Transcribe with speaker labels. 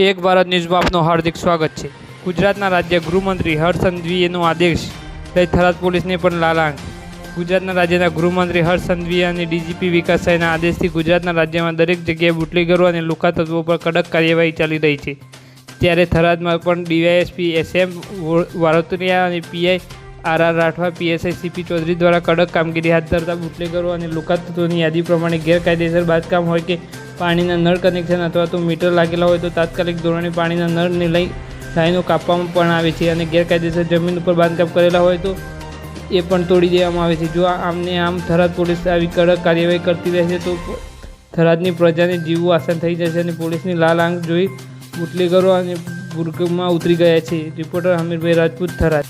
Speaker 1: એક ભારત ન્યૂઝમાં આપનું હાર્દિક સ્વાગત છે. ગુજરાતના રાજ્ય ગૃહમંત્રી હર્ષ સંઘવીએનો આદેશ લઈ થરાદ પોલીસને પણ લાલાંગ. ગુજરાતના રાજ્યના ગૃહમંત્રી હર્ષ સંઘવી અને ડીજીપી વિકાસ સાયના આદેશથી ગુજરાતના રાજ્યમાં દરેક જગ્યાએ બુટલીગરો અને લુકા તત્વો પર કડક કાર્યવાહી ચાલી રહી છે. ત્યારે થરાદમાં પણ ડીવાયએસપી એસએમ વારોતરિયા અને PI R R Rathva, PSI CP Chaudhari દ્વારા કડક કામગીરી હાથ ધરતા બુટલેગરો અને લુકા તત્વોની યાદી પ્રમાણે ગેરકાયદેસર બાંધકામ હોય કે પાણીના નળ કનેક્શન અથવા તો મીટર લાગેલા હોય તો તાત્કાલિક ધોરણે પાણીના નળને લઈ લાઈનો કાપવામાં પણ આવે છે અને ગેરકાયદેસર જમીન ઉપર બાંધકામ કરેલા હોય તો એ પણ તોડી દેવામાં આવે છે. જો આમને આમ થરાદ પોલીસ આવી કડક કાર્યવાહી કરતી રહેશે તો થરાદની પ્રજાને જીવવું આસાન થઈ જશે અને પોલીસની લાલ આંખ જોઈ બુટલેગરો અને બુર્ગમાં ઉતરી ગયા છે. રિપોર્ટર હમીરભાઈ રાજપૂત, થરાદ.